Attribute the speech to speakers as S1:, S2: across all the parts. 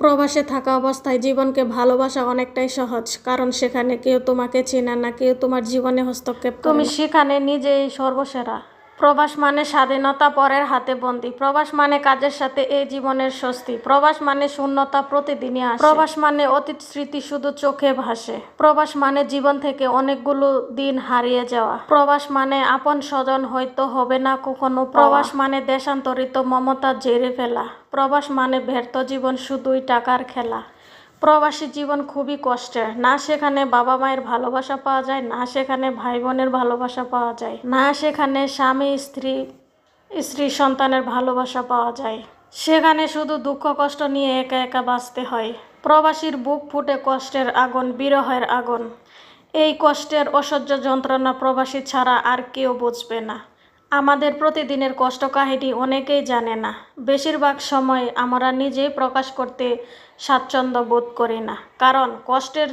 S1: প্রবাসে থাকা অবস্থায় জীবনকে ভালোবাসা অনেকটাই সহজ, কারণ সেখানে কেউ তোমাকে চেনে না, কেউ তোমার জীবনে হস্তক্ষেপ তুমি সেখানে নিজেই সর্বসেরা। প্রবাস মানে স্বাধীনতা পরের হাতে বন্দি। প্রবাস মানে কাজের সাথে এই জীবনের স্বস্তি। প্রবাস মানে শূন্যতা প্রতিদিনই আসে। প্রবাস মানে অতীত স্মৃতি শুধু চোখে ভাসে। প্রবাস মানে জীবন থেকে অনেকগুলো দিন হারিয়ে যাওয়া। প্রবাস মানে আপন স্বজন হয়তো হবে না কখনো প্রবাস মানে দেশান্তরিত মমতা জেরে ফেলা। প্রবাস মানে ব্যর্থ জীবন শুধুই টাকার খেলা। প্রবাসী জীবন খুবই কষ্টের। না সেখানে বাবা মায়ের ভালোবাসা পাওয়া যায়, না সেখানে ভাই বোনের ভালোবাসা পাওয়া যায়, না সেখানে স্বামী, স্ত্রী স্ত্রী সন্তানের ভালোবাসা পাওয়া যায়। সেখানে শুধু দুঃখ কষ্ট নিয়ে একা একা বাঁচতে হয়। প্রবাসীর বুক ফুটে কষ্টের আগুন, বিরহের আগুন। এই কষ্টের অসহ্য যন্ত্রণা প্রবাসী ছাড়া আর কেউ বুঝবে না। আমাদের প্রতিদিনের কষ্ট কাহিনী অনেকেই জানে না। বেশিরভাগ সময় আমরা নিজেই প্রকাশ করতে স্বাচ্ছন্দ্য বোধ করি না। কারণ কষ্টের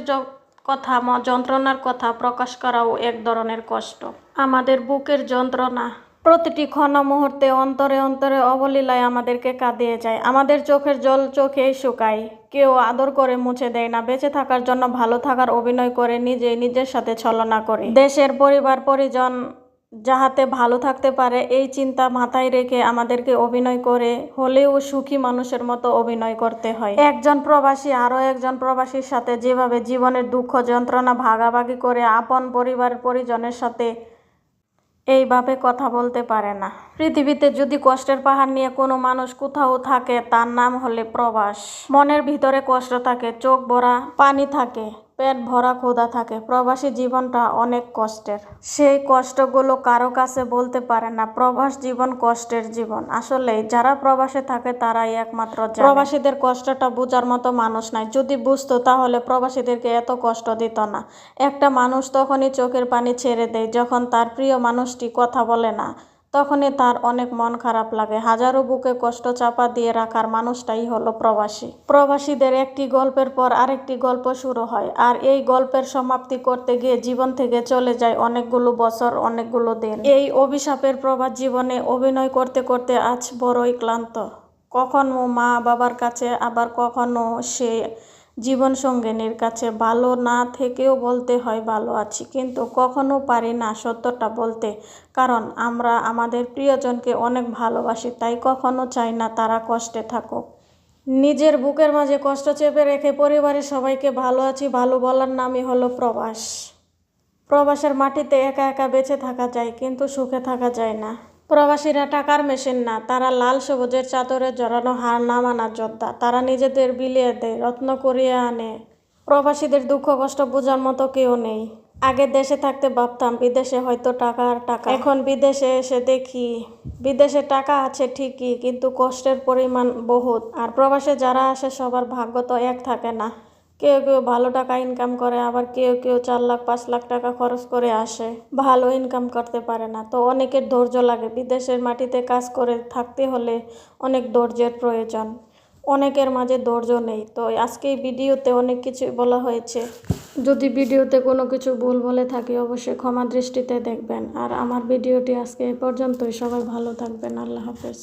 S1: কথা যন্ত্রণার কথা প্রকাশ করাও এক ধরনের কষ্ট। আমাদের বুকের যন্ত্রণা প্রতিটি ক্ষণ মুহূর্তে অন্তরে অন্তরে অবলীলায় আমাদেরকে কাঁদিয়ে যায়। আমাদের চোখের জল চোখেই শুকায়। কেউ আদর করে মুছে দেয় না। বেঁচে থাকার জন্য ভালো থাকার অভিনয় করে নিজে নিজের সাথে ছলনা করে। দেশের পরিবার, পরিজন যাহাতে ভালো থাকতে পারে, এই চিন্তা মাথায় রেখে আমাদেরকে অভিনয় করে হলেও সুখী মানুষের মতো অভিনয় করতে হয়। একজন প্রবাসী, আরও একজন প্রবাসীর সাথে যেভাবে জীবনের দুঃখ যন্ত্রণা ভাগাভাগি করে আপন পরিবার পরিজনের সাথে এইভাবে কথা বলতে পারে না। পৃথিবীতে যদি কষ্টের পাহাড় নিয়ে কোনো মানুষ কোথাও থাকে, তার নাম হলে প্রবাস। মনের ভিতরে কষ্ট থাকে, চোখ ভরা পানি থাকে। পেট ভরা ক্ষুধা থাকে। প্রবাসী জীবনটা অনেক কষ্টের। সেই কষ্টগুলো কারও কাছে বলতে পারে না, প্রবাস জীবন কষ্টের জীবন। আসলে যারা প্রবাসে থাকে তারাই একমাত্র প্রবাসীদের কষ্টটা বোঝার মতো মানুষ নাই। যদি বুঝতো তাহলে প্রবাসীদেরকে এত কষ্ট দিত না। একটা মানুষ তখনই চোখের পানি ছেড়ে দেয় যখন তার প্রিয় মানুষটি কথা বলে না। তখনই তার অনেক মন খারাপ লাগে। হাজারো বুকে কষ্ট চাপা দিয়ে রাখার মানুষটাই হলো প্রবাসী। প্রবাসীদের একটি গল্পের পর আরেকটি গল্প শুরু হয় আর এই গল্পের সমাপ্তি করতে গিয়ে জীবন থেকে চলে যায় অনেকগুলো বছর, অনেকগুলো দিন। এই অভিশাপের প্রবাস জীবনে অভিনয় করতে করতে আজ বড়ই ক্লান্ত। কখনো মা বাবার কাছে, আবার কখনো সে জীবন সঙ্গিনীর কাছে ভালো না থেকেও বলতে হয় ভালো আছি, কিন্তু কখনো পারি না সত্যটা বলতে। কারণ আমরা আমাদের প্রিয়জনকে অনেক ভালোবাসি, তাই কখনো চাই না তারা কষ্টে থাকুক। নিজের বুকের মাঝে কষ্ট চেপে রেখে পরিবারের সবাইকে ভালো আছি, ভালো বলার নামই হলো প্রবাস। প্রবাসের মাটিতে একা একা বেঁচে থাকা যায়, কিন্তু সুখে থাকা যায় না। প্রবাসীরা টাকার মেশিন না, তারা লাল সবুজের চাদরে জড়ানো হার না মানা যোদ্ধা। তারা নিজেদের বিলিয়ে দেয়, রত্ন করিয়ে আনে। প্রবাসীদের দুঃখ কষ্ট বোঝার মতো কেউ নেই। আগে দেশে থাকতে ভাবতাম, বিদেশে হয়তো টাকা আর টাকা। এখন বিদেশে এসে দেখি, বিদেশে টাকা আছে ঠিকই, কিন্তু কষ্টের পরিমাণ বহুত। আর প্রবাসে যারা আসে, সবার ভাগ্য তো এক থাকে না। কেউ কেউ ভালো টাকা ইনকাম করে, আবার কেউ কেউ চার লাখ, পাঁচ লাখ টাকা খরচ করে আসে। ভালো ইনকাম করতে পারে না। তো অনেকের ধৈর্য লাগে। বিদেশের মাটিতে কাজ করে থাকতে হলে অনেক ধৈর্যের প্রয়োজন। অনেকের মাঝে ধৈর্য নেই। তো আজকে এই ভিডিওতে অনেক কিছু বলা হয়েছে। যদি ভিডিওতে কোনো কিছু ভুল বলে থাকি, অবশ্যই ক্ষমা দৃষ্টিতে দেখবেন। আর আমার ভিডিওটি আজকে এ পর্যন্তই। সবাই ভালো থাকবেন। আল্লাহ হাফেজ।